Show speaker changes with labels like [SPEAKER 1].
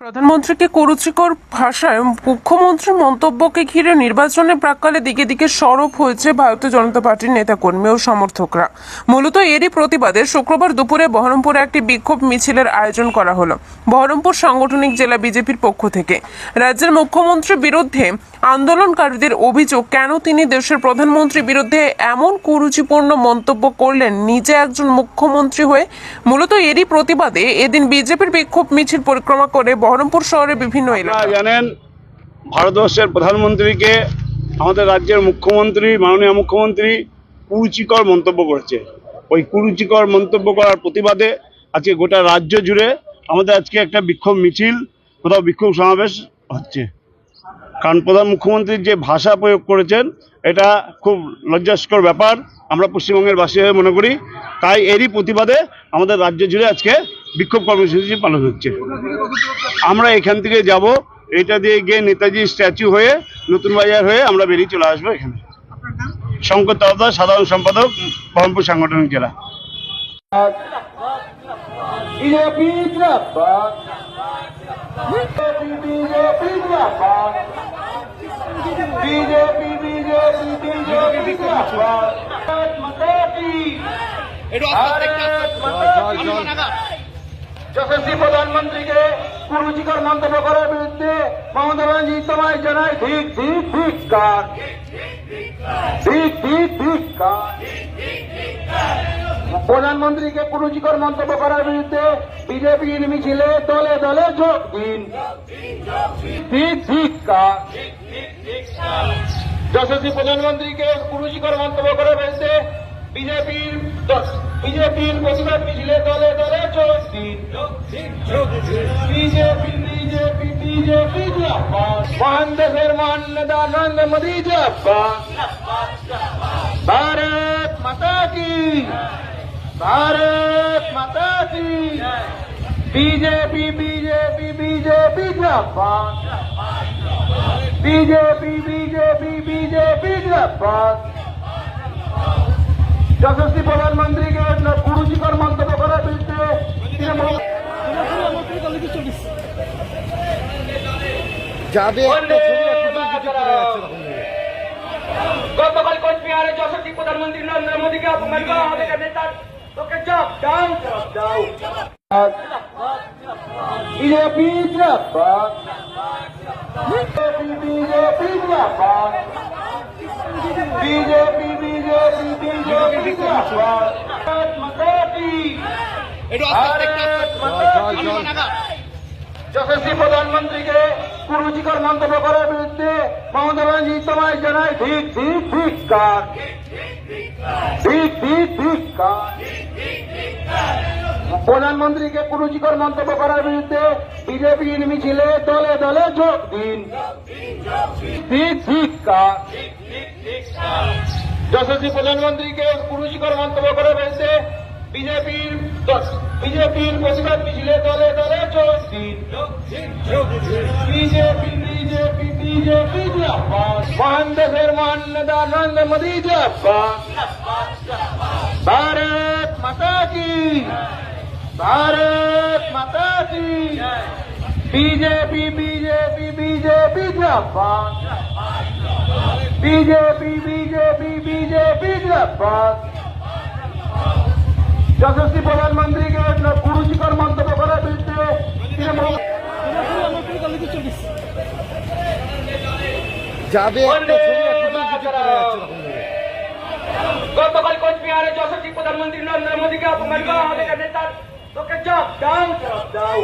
[SPEAKER 1] প্রধানমন্ত্রীকে কুরুচিকর ভাষায় মুখ্যমন্ত্রীর মন্তব্যকে ঘিরে নির্বাচনের প্রাককালে দিকে দিকে সরব হয়েছে ভারতীয় জনতা পার্টির নেতাকর্মী ও সমর্থকরা। মূলত এরই প্রতিবাদে শুক্রবার দুপুরে বহরমপুরে একটি বিক্ষোভ মিছিলের আয়োজন করা হলো। বহরমপুর সাংগঠনিক জেলা বিজেপির পক্ষ থেকে। রাজ্যের মুখ্যমন্ত্রীর বিরুদ্ধে আন্দোলনকারীদের অভিযোগ, কেন তিনি দেশের প্রধানমন্ত্রীর বিরুদ্ধে এমন কুরুচিপূর্ণ মন্তব্য করলেন নিজে একজন মুখ্যমন্ত্রী হয়ে? মূলত এরই প্রতিবাদে এদিন বিজেপির বিক্ষোভ মিছিল পরিক্রমা করে বহরমপুর শহরের বিভিন্ন এলাকা।
[SPEAKER 2] জানেন ভারতবর্ষের প্রধানমন্ত্রীকে আমাদের রাজ্যের মুখ্যমন্ত্রী মাননীয় মুখ্যমন্ত্রী কুরুচিকর মন্তব্য করেছে। ওই কুরুচিকর মন্তব্য করার প্রতিবাদে আজকে গোটা রাজ্য জুড়ে আমাদের আজকে একটা বিক্ষোভ মিছিল কোথাও বিক্ষোভ সমাবেশ হচ্ছে। কারণ প্রধান মুখ্যমন্ত্রীর যে ভাষা প্রয়োগ করেছেন এটা খুব লজ্জাস্কর ব্যাপার। আমরা পশ্চিমবঙ্গের বাসী হয়ে মনে করি তাই এরই প্রতিবাদে আমাদের রাজ্য জুড়ে আজকে বিক্ষোভ কর্মসূচি পালন হচ্ছে। আমরা এখান থেকে যাব এটা দিয়ে গিয়ে নেতাজি স্ট্যাচু হয়ে নতুন বাজার হয়ে আমরা বেরিয়ে চলে আসব এখানে। শঙ্কর তালদার সাধারণ সম্পাদক বহরমপুর সাংগঠনিক জেলা।
[SPEAKER 3] বিজেপি যশস্বী প্রধানমন্ত্রীকে কুরুচিকর মন্তব্য করার বিরুদ্ধে মমতা ব্যানার্জি তোমায় জানায় ঠিক ঠিক ঠিক কার। ঠিক ঠিক ঠিক কার। প্রধানমন্ত্রীকে কুরুচিকর মন্তব্য করার বিরুদ্ধে বিজেপির মিছিলে দলে দলে যোগ দিন। ঠিক ঠিক কার। যশস্বী প্রধানমন্ত্রীকে কুরুচিকর মন্তব্য করার বিরুদ্ধে বিজেপির বিজেপির প্রতিবাদ মিছিলে দলে দলে যোগ দিন বিজেপি বিজেপি বিজেপি জিন্দাবাদ মহান দেশের মহান নেতা নরেন্দ্র মোদী জিন্দাবাদ भारत माता की भारत माता की बीजेपी बीजेपी बीजेपी जिंदाबाद बीजेपी बीजेपी बीजेपी जिंदाबाद যশস্বী প্রধানমন্ত্রীকে কুরুচিকর মন্তব্য করার বিরুদ্ধে তৃণমূল
[SPEAKER 4] যাবে একটা ছবি এখন দিকে পড়ে যাচ্ছে তখন থেকে।
[SPEAKER 3] গতকাল কোচবিহারে যশস্বী প্রধানমন্ত্রী নরেন্দ্র মোদীকে অপমান করা হবে। নেতার তোকে জব দাও জব দাও বিজেপি জিন্দাবাদ বিজেপি বিজেপি জিন্দাবাদ বিজেপি যশস্বী প্রধানমন্ত্রীকে কুরুচিকর মন্তব্য করার বিরুদ্ধে মমতা ব্যানার্জি তোমায় জানায় ঠিক ঠিক ঠিক কার। ঠিক ঠিক ঠিক কার। প্রধানমন্ত্রীকে কুরুচিকর মন্তব্য করার বিরুদ্ধে বিজেপির মিছিলে দলে দলে যোগ দিন। ঠিক ঠিক কার। যশস্বী প্রধানমন্ত্রীকে কুরুচিকর মন্তব্য করার বিরুদ্ধে বিজেপির বিজেপির প্রতিবাদ মিছিলে দলে দলে যোগ দিন বিজেপি বিজেপি বিজেপি জিন্দাবাদ মহান দেশের মহান নেতা নরেন্দ্র মোদী জিন্দাবাদ भारत माता की भारत माता की बीजेपी बीजेपी बीजेपी जिंदाबाद बीजेपी বিজেপি বিজেপি যশস্বী প্রধানমন্ত্রী কুরুচিকর মন্তব্য করে
[SPEAKER 4] যাবে
[SPEAKER 3] গতকাল কোচবিহারে যশস্বী প্রধানমন্ত্রী নরেন্দ্র মোদীকে অপমান করা হবে। তোকে দাও দাও।